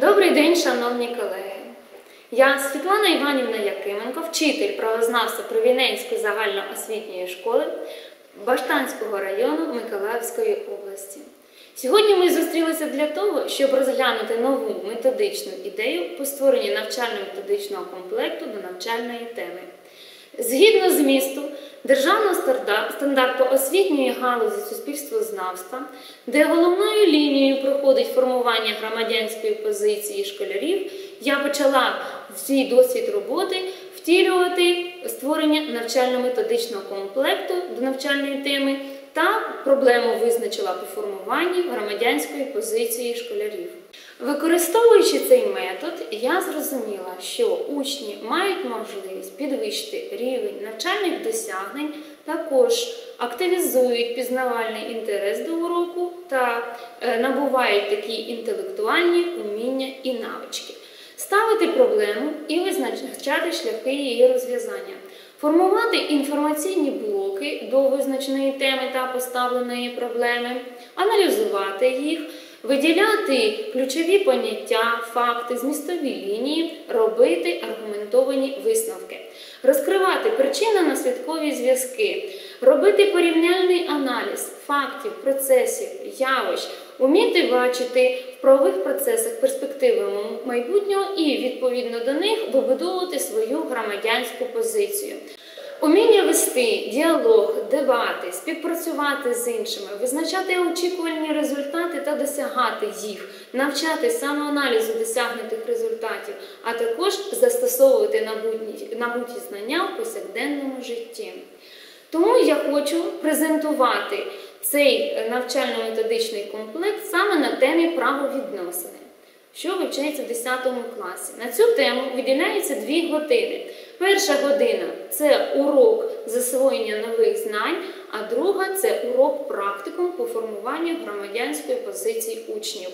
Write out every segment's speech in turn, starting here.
Добрий день, шановні колеги. Я Світлана Іванівна Якименко, вчитель правознавства Провіненської загальноосвітньої школи Баштанського району Миколаївської області. Сьогодні ми зустрілися для того, щоб розглянути нову методичну ідею по створенню навчально-методичного комплекту до навчальної теми. Згідно змісту Державного стандарту освітньої галузі суспільствознавства, де головною лінією проходить формування громадянської позиції школярів, я почала свій досвід роботи втілювати створення навчально-методичного комплекту до навчальної теми проблему визначила по формуванні громадянської позиції школярів. Використовуючи цей метод, я зрозуміла, що учні мають можливість підвищити рівень навчальних досягнень, також активізують пізнавальний інтерес до уроку та е, набувають такі інтелектуальні уміння і навички, ставити проблему і визначати шляхи її розв'язання. Формувати інформаційні блоки до визначеної теми та поставленої проблеми, аналізувати їх, виділяти ключові поняття, факти, змістові лінії, робити аргументовані висновки, розкривати причинно-наслідкові зв'язки, робити порівняльний аналіз фактів, процесів, явищ, уміти бачити правових процесах перспективи майбутнього і відповідно до них вибудовувати свою громадянську позицію. Уміння вести діалог, дебати, співпрацювати з іншими, визначати очікувані результати та досягати їх, навчати самоаналізу досягнутих результатів, а також застосовувати набутні, набуті знання в повсякденному житті. Тому я хочу презентувати цей навчально-методичний комплект саме на темі правовідносини що вивчається в 10 класі. На цю тему виділяються дві години. Перша година це урок засвоєння нових знань, а друга це урок практикум по формуванню громадянської позиції учнів.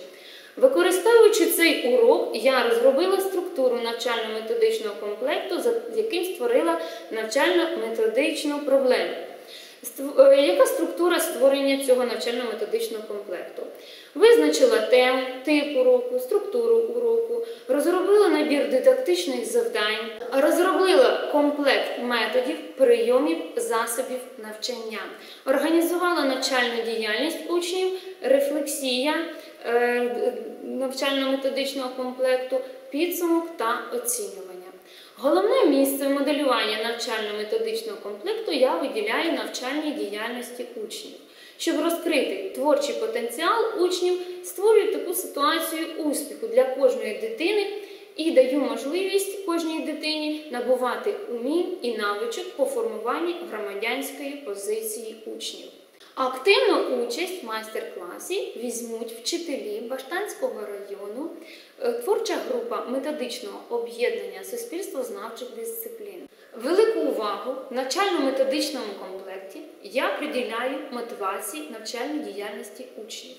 Використовуючи цей урок, я розробила структуру навчально-методичного комплекту, за яким створила навчально-методичну проблему. Е, Яка структура створення цього навчально-методичного комплекту? Визначила тему, тип уроку, структуру уроку, розробила набір дидактичних завдань, розробила комплект методів, прийомів, засобів навчання, організувала навчальну діяльність учнів, рефлексія е, навчально-методичного комплекту, підсумок та оцінювання. Головне місце в моделюванні навчально-методичного комплекту я виділяю навчальній діяльності учнів. Щоб розкрити творчий потенціал учнів, створюю таку ситуацію успіху для кожної дитини і даю можливість кожній дитині набувати умінь і навичок по формуванні громадянської позиції учнів. Активну участь в майстер-класі візьмуть вчителі Баштанського району, е, творча група методичного об'єднання суспільствознавчих дисциплін. Велику увагу в навчально-методичному комплекті я приділяю мотивації навчальної діяльності учнів,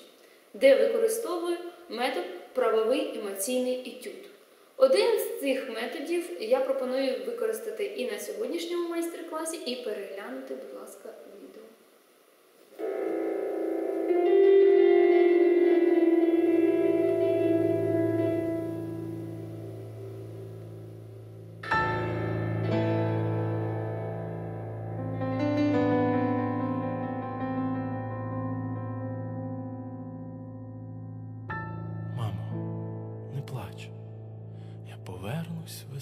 де використовую метод правовий емоційний етюд. Один з цих методів я пропоную використати і на сьогоднішньому майстер-класі, і переглянути, будь ласка,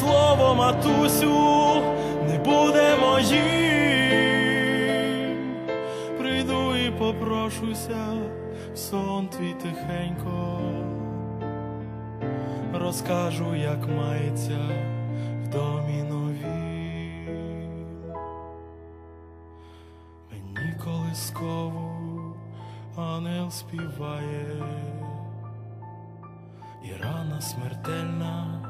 слово матусю не буде моїм. Прийду і попрошуся сон твій тихенько, розкажу, як мається в домі новім. Мені колискову ангел співає, і рана смертельна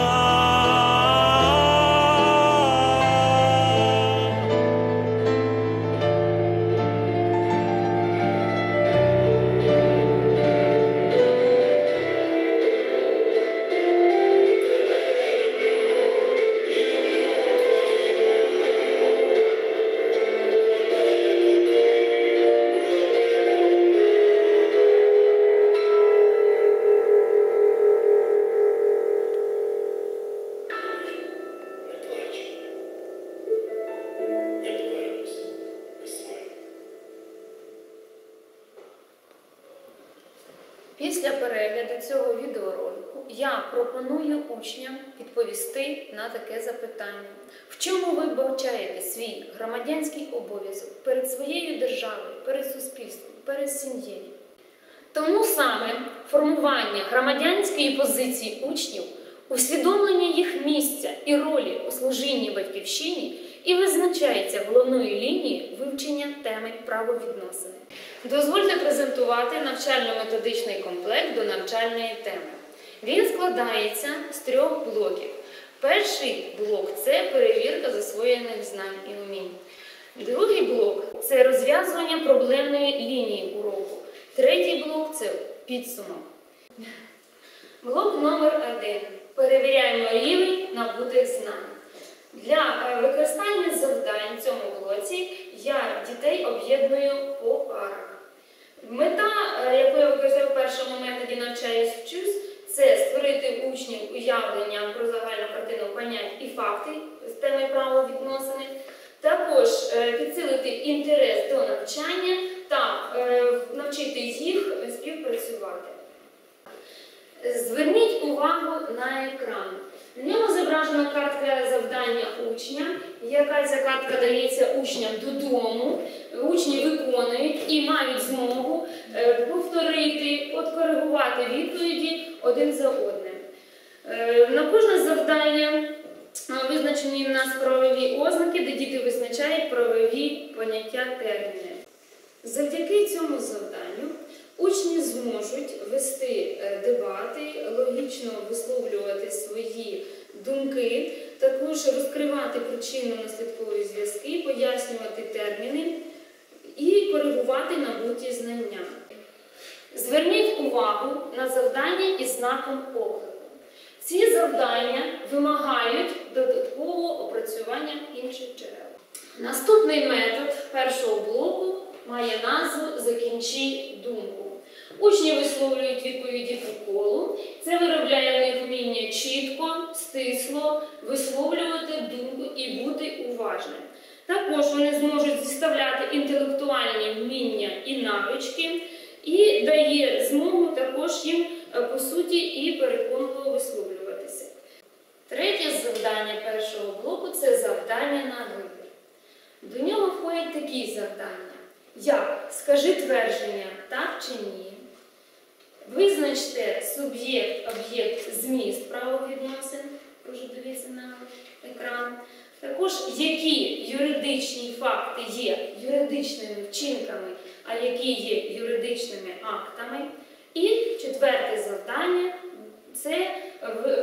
Тому саме формування громадянської позиції учнів, усвідомлення їх місця і ролі у служінні батьківщині і визначається головною лінією вивчення теми правовідносини. Дозвольте презентувати навчально-методичний комплект до навчальної теми. Він складається з трьох блоків. Перший блок це перевірка засвоєних знань і умінь. Другий блок це розв'язування проблемної лінії уроку. Третій блок це підсумок. Блок номер один. Перевіряємо рівень набутих знань. Для е, використання завдань в цьому блоці я дітей об'єдную по парах. Мета, е, яку я використовую в першому методі навчаюсь вчусь, це створити учнів уявлення про загальну картину понять і факти з теми правовідносини, також е, підсилити інтерес до навчання та е, навчити їх співпрацювати. Зверніть увагу на екран. На ньому зображена картка завдання учня. Яка ця картка дається учням додому. Учні виконують і мають змогу е, повторити, откоригувати відповіді один за одним. Е, На кожне завдання визначені в нас правові ознаки, де діти визначають правові поняття терміни. Завдяки цьому завданню учні зможуть вести е, дебати, логічно висловлювати свої думки, також розкривати причинно-наслідкові зв'язки, пояснювати терміни і коригувати набуті знання. Зверніть увагу на завдання із знаком оклику. Ці завдання вимагають додаткового опрацювання інших джерел. Наступний метод першого блоку має назву Закінчи думку. Учні висловлюють відповіді по колу. Це виробляє в вміння чітко, стисло висловлювати думку і бути уважним. Також вони зможуть зіставляти інтелектуальні вміння і навички, і дає змогу також їм е, по суті і переконливо висловлюватися. Третє завдання першого блоку це завдання на вибір. До нього входять такі завдання. Як? Скажи твердження так чи ні. Визначте суб'єкт, об'єкт, зміст правовідносин. Прошу дивитися на екран. Також які юридичні факти є юридичними вчинками, а які є юридичними актами. І четверте завдання це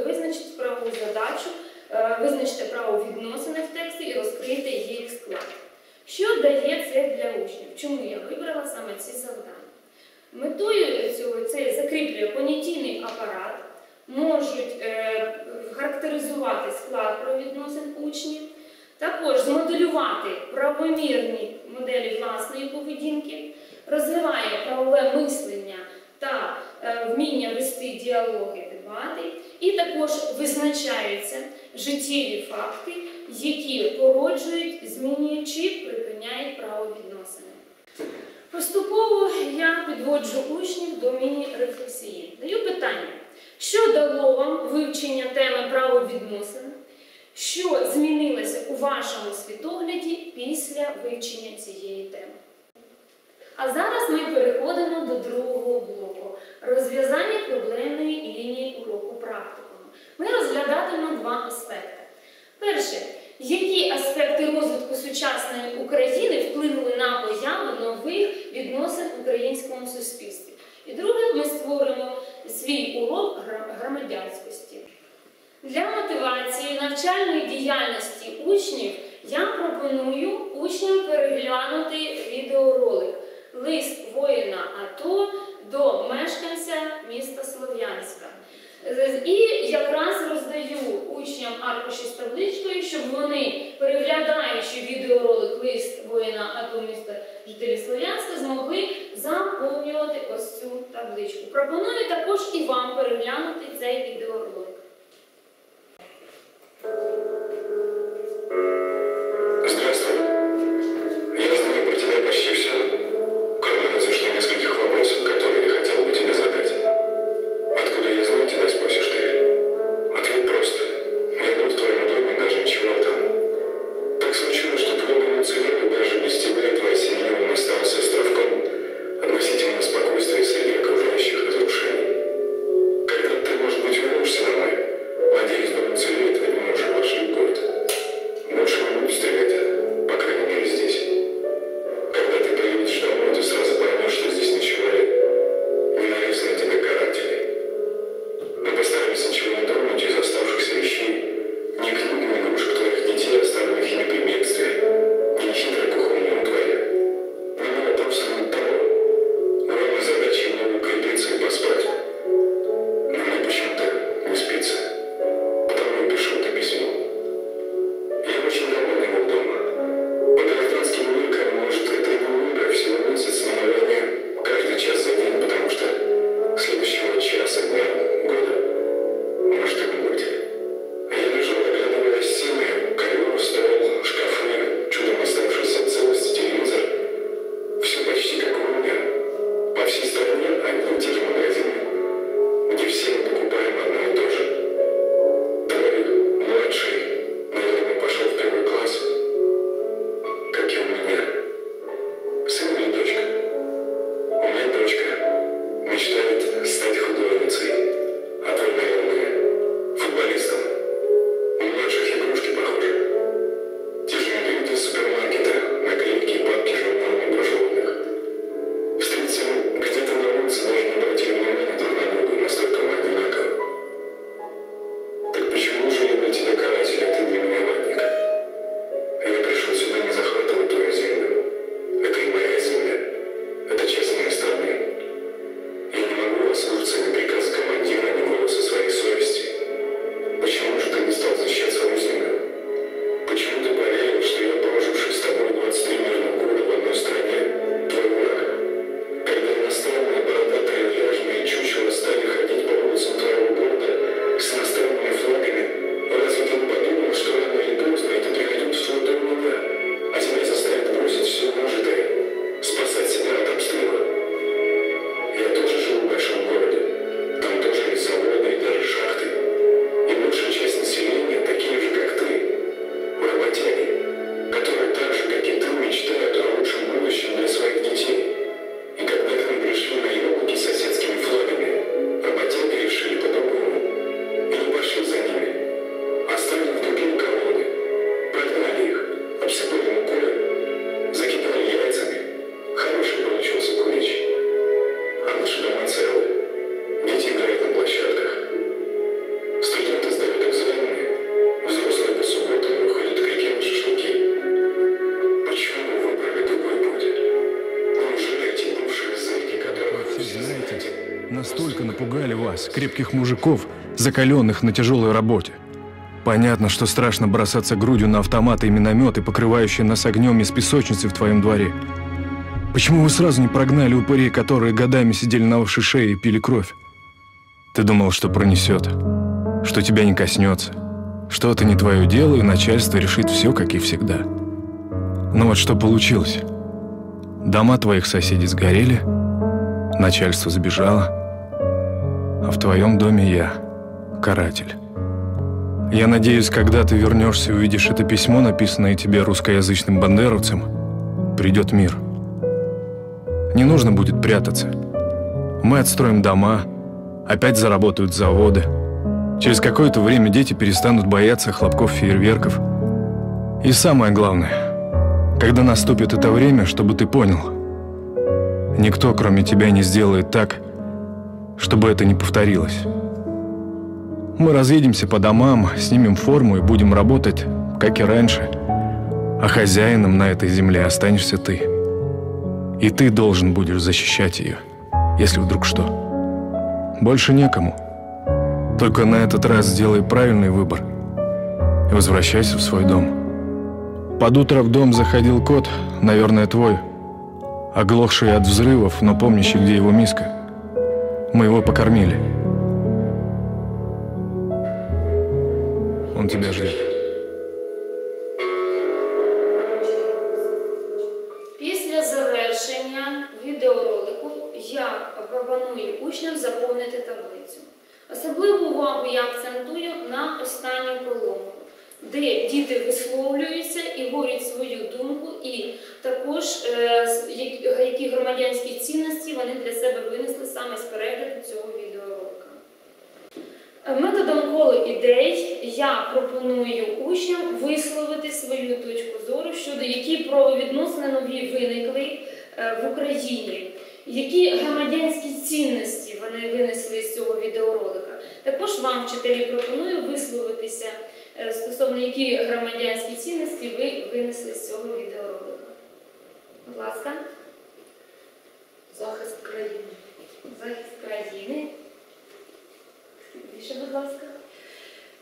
визначити правову задачу, е, визначити правовідносини в тексті і розкрити їх склад. Що дає це для учнів? Чому я вибрала саме ці завдання? Метою е, цього це закріплює понятійний апарат, можуть е, характеризувати склад провідносин учнів, також змоделювати правомірні моделі власної поведінки, розвиває правове мислення та е, вміння вести діалоги, дебати, і також визначаються життєві факти, які породжують, змінюючи відносини. Поступово я підводжу учнів до міні-рефлексії. Даю питання, що дало вам вивчення теми правовідносин? Що змінилося у вашому світогляді після вивчення цієї теми? А зараз ми переходимо до другого блоку розв'язання проблемної лінії уроку практикуму. Ми розглядатимемо два аспекти. Перше які аспекти розвитку сучасної України вплинули на появу нових відносин в українському суспільстві? І друге, ми створимо свій урок громадянськості. Для мотивації навчальної діяльності учнів я пропоную учням переглянути відеоролик Лист воїна АТО до мешканця міста Слов'янська. І якраз розміщенням аркуші з табличкою, щоб вони, переглядаючи відеоролик лист воїна АТО міста жителі Слов'янська, змогли заповнювати ось цю табличку. Пропоную також і вам переглянути цей відеоролик. из крепких мужиков, закаленных на тяжелой работе. Понятно, что страшно бросаться грудью на автоматы и минометы, покрывающие нас огнем из песочницы в твоем дворе. Почему вы сразу не прогнали упырей, которые годами сидели на вашей шее и пили кровь? Ты думал, что пронесет, что тебя не коснется, что это не твое дело, и начальство решит все, как и всегда. Но вот что получилось. Дома твоих соседей сгорели, начальство сбежало, а в твоем доме я, каратель. Я надеюсь, когда ты вернешься и увидишь это письмо, написанное тебе русскоязычным бандеровцем, придет мир. Не нужно будет прятаться. Мы отстроим дома, опять заработают заводы. Через какое-то время дети перестанут бояться хлопков фейерверков. И самое главное, когда наступит это время, чтобы ты понял, никто, кроме тебя, не сделает так, чтобы это не повторилось. Мы разъедемся по домам, снимем форму и будем работать, как и раньше. А хозяином на этой земле останешься ты. И ты должен будешь защищать ее, если вдруг что. Больше некому. Только на этот раз сделай правильный выбор и возвращайся в свой дом. Под утро в дом заходил кот, наверное, твой, оглохший от взрывов, но помнящий, где его миска. Мы его покормили. Он тебя ждет. В Україні, які громадянські цінності вони винесли з цього відеоролика. Також вам, вчителі, пропоную висловитися е, стосовно які громадянські цінності ви винесли з цього відеоролика. Будь ласка, Захист країни. захист країни. Більше, будь ласка.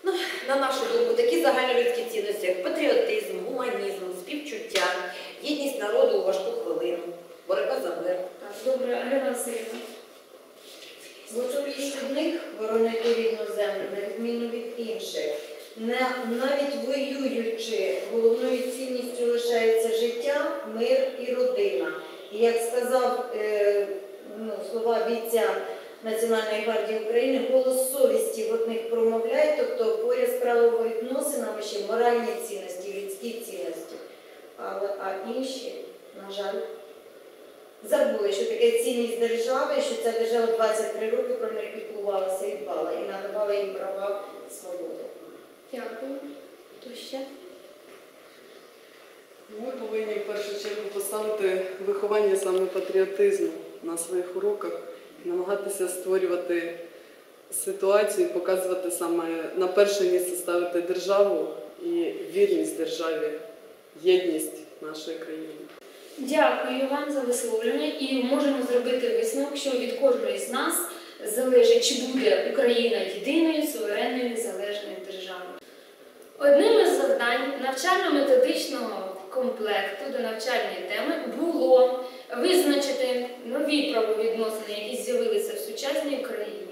Ну, на нашу думку, такі загальнолюдські цінності, як патріотизм, гуманізм, співчуття, єдність народу у важку хвилину, боротьба за мир. Так, добре, Альона Васильівна. Одних боронити рідну землю, на відміну від інших. Не, навіть воюючи, головною цінністю лишається життя, мир і родина. І як сказав е, ну, слова бійця Національної гвардії України, голос совісті в одних промовляє, тобто поряд з правовідносинами ще моральні цінності, людські цінності. Але, а інші, на жаль, забули, що таке цінність держави, що ця держава 23 роки про них піклувалася і дбала, і надавала їм права свободи. Дякую. Хто ще? Ми повинні в першу чергу поставити виховання саме патріотизму на своїх уроках, намагатися створювати ситуацію, показувати саме на перше місце ставити державу і вірність державі, єдність нашої країни. Дякую вам за висловлення і можемо зробити висновок, що від кожної з нас залежить, чи буде Україна єдиною, суверенною, незалежною державою. Одним із завдань навчально-методичного комплекту до навчальної теми було визначити нові правовідносини, які з'явилися в сучасній Україні.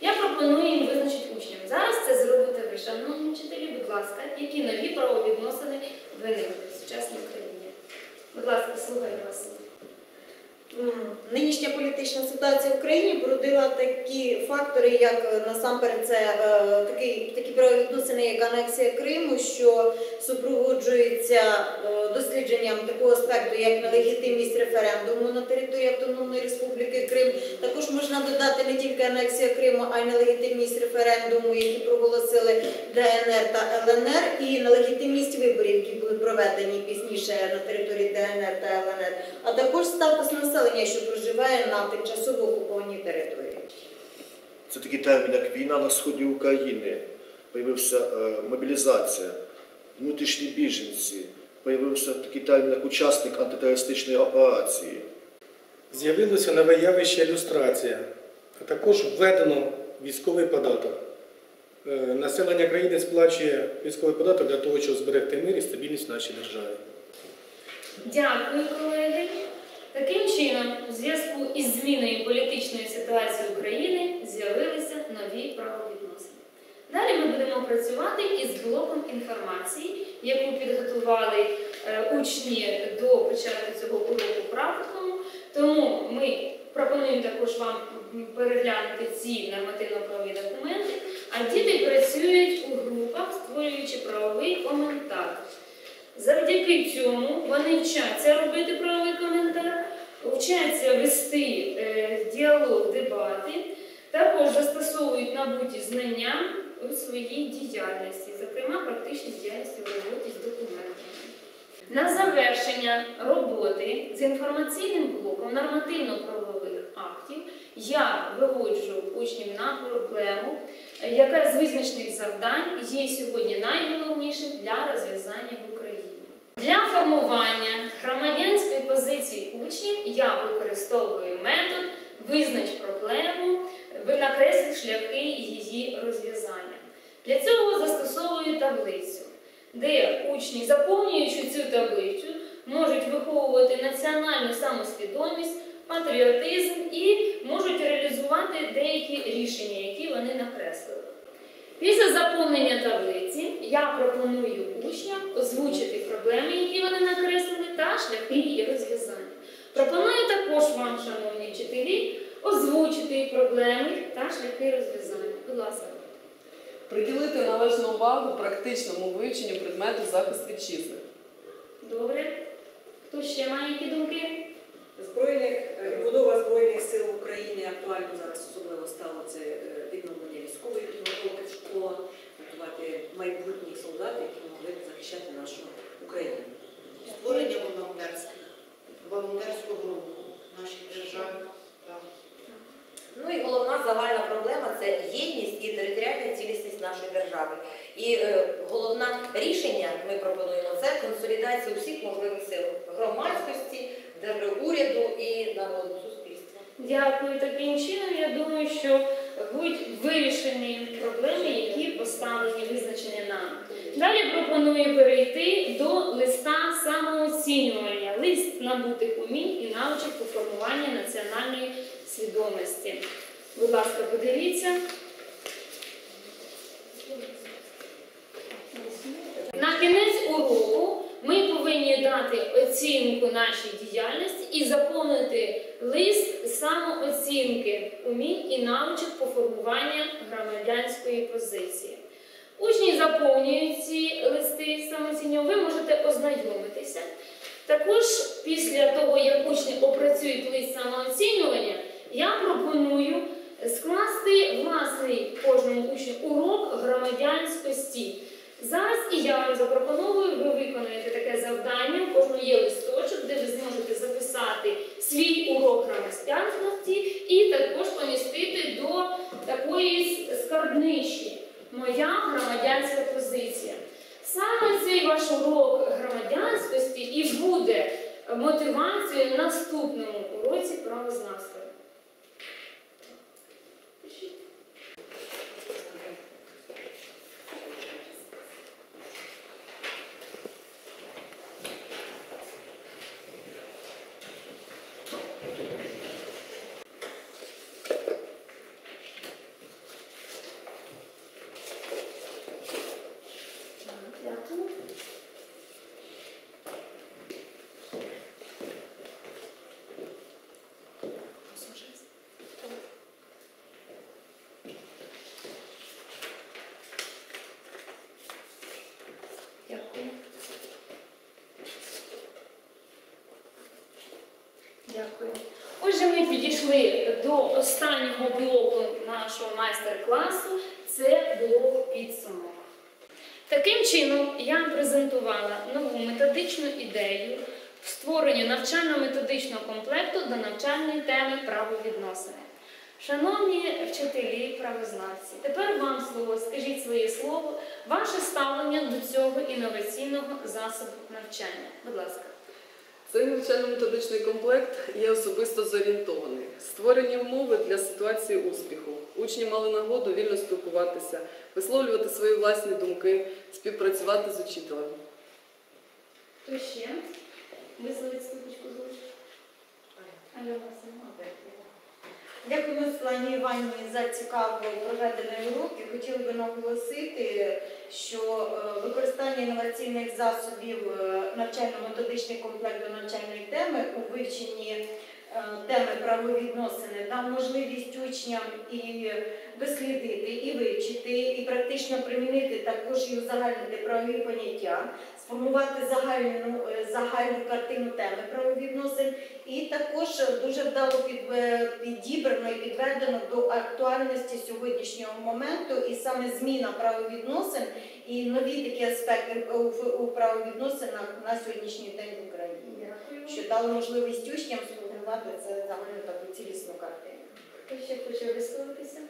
Я пропоную їм визначити учням. Зараз це зробите ви, шановні вчителі, будь ласка, які нові правовідносини виникли в сучасній Україні. Будь ласка, слухаю вас. Нинішня політична ситуація в Україні породила такі фактори, як е, насамперед це такі, такі правовідносини, як анексія Криму, що супроводжується е, дослідженням такого аспекту, як нелегітимність референдуму на території Автономної Республіки Крим. Також можна додати не тільки анексія Криму, а й нелегітимність референдуму, які проголосили ДНР та ЛНР, і нелегітимність виборів, які були проведені пізніше на території ДНР та ЛНР, а також статус населення, що проживає на тимчасово окупованій території. Це такий термін, як війна на сході України, появився е, мобілізація, внутрішні біженці, появився такий термін, як учасник антитерористичної операції. З'явилося нове явище люстрація, а також введено військовий податок. Е, Населення країни сплачує військовий податок для того, щоб зберегти мир і стабільність в нашій державі. Дякую, колеги. Таким чином, у зв'язку із зміною політичної ситуації України з'явилися нові правовідносини. Далі ми будемо працювати із блоком інформації, яку підготували е, учні до початку цього уроку практикуму. Тому ми пропонуємо також вам переглянути ці нормативно-правові документи, а діти працюють у групах, створюючи правовий коментар. Завдяки цьому вони вчаться робити правовий коментар, вчаться вести е, діалог, дебати, також застосовують набуті знання у своїй діяльності, зокрема практичній діяльності в роботі з документами. На завершення роботи з інформаційним блоком нормативно-правових актів я виводжу учнів на проблему, яка з визначених завдань є сьогодні найголовнішим для розв'язання в Україні. Для формування громадянської позиції учнів я використовую метод визнач проблему, ви накресліть шляхи її розв'язання. Для цього застосовую таблицю, де учні, заповнюючи цю таблицю, можуть виховувати національну самосвідомість, патріотизм і можуть реалізувати деякі рішення, які вони накреслили. Після заповнення таблиці я пропоную учням озвучити проблеми, які вони накреслили, та шляхи її розв'язання. Пропоную також вам, шановні вчителі, озвучити проблеми та шляхи розв'язання. Будь ласка. Приділити належну увагу практичному вивченню предмету захист вітчизни. Добре. Хто ще має які думки? Збройних е, відбудова збройних сил України актуально зараз особливо стало це відновлення військової підготовки в школах, готувати майбутніх солдатів, які могли захищати нашу Україну. Створення волонтерських, волонтерську групу в нашій державі. Ну і головна загальна проблема це єдність і територіальна цілісність нашої держави. І е, головне рішення ми пропонуємо це консолідація усіх можливих сил громадськості, держуряду і народу суспільства. Дякую. Таким чином, я думаю, що будуть вирішені проблеми, які поставлені, визначені нам. Далі пропоную перейти до листа самооцінювання, лист набутих умінь і навичок по формуванню національної свідомості. Будь ласка, подивіться. На кінець уроку ми повинні дати оцінку нашій діяльності і заповнити лист самооцінки умінь і навичок по формуванню громадянської позиції. Учні заповнюють ці листи самооцінювання, ви можете ознайомитися. Також після того, як учні опрацюють лист самооцінювання, я пропоную скласти власний кожному учню урок громадянськості. Зараз і я вам запропоную, ви виконуєте таке завдання, у кожного є листочок, де ви зможете записати свій урок громадянськості і також помістити до такої скарбнички Моя громадянська позиція. Саме цей ваш урок громадянськості і буде мотивацією наступному уроці правознавства. Дякую. Дякую. Дякую. Отже, ми підійшли до останнього блоку нашого майстер-класу. Це блок підсумок. Таким чином, я презентувала нову методичну ідею в створенні навчально-методичного комплекту до навчальної теми правовідносини. Шановні вчителі правознавці, тепер вам слово, скажіть своє слово, ваше ставлення до цього інноваційного засобу навчання. Будь ласка. Цей навчально-методичний комплект є особисто зорієнтований. Створені умови для ситуації успіху. Учні мали нагоду вільно спілкуватися, висловлювати свої власні думки, співпрацювати з учителем. Хто ще? Визволить скупочку з я вас Васильівна. Дякуємо Світлані Іванівні за цікаво проведений урок. І хотіли би наголосити, що е, використання інноваційних засобів е, навчально-методичний комплект до навчальної теми у вивченні е, теми правовідносини дав можливість учням і дослідити, і вивчити, і практично примінити також і узагальнити правові поняття, сформувати загальну, е, загальну картину теми правовідносин і також дуже вдало під, е, підібрано і підведено до актуальності сьогоднішнього моменту, і саме зміна правовідносин і нові такі аспекти у, у правовідносинах на сьогоднішній день в Україні, що дало можливість учням сформувати це загальну таку цілісну картину. Хто ще хоче висловитися?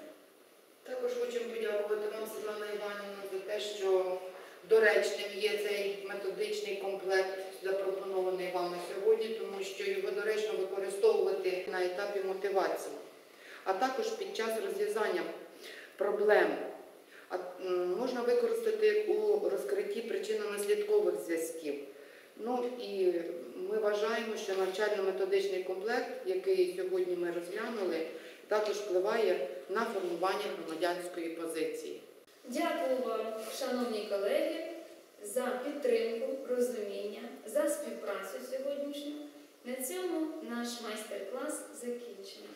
Також хочемо подякувати вам, Світлана Іванівна, за те, що доречним є цей методичний комплект, запропонований вами сьогодні, тому що його доречно використовувати на етапі мотивації, а також під час розв'язання проблем. Можна використати у розкритті причинно-наслідкових зв'язків. Ну і ми вважаємо, що навчально-методичний комплект, який сьогодні ми розглянули, також впливає на формування громадянської позиції. Дякую вам, шановні колеги, за підтримку, розуміння, за співпрацю сьогоднішню. На цьому наш майстер-клас закінчено.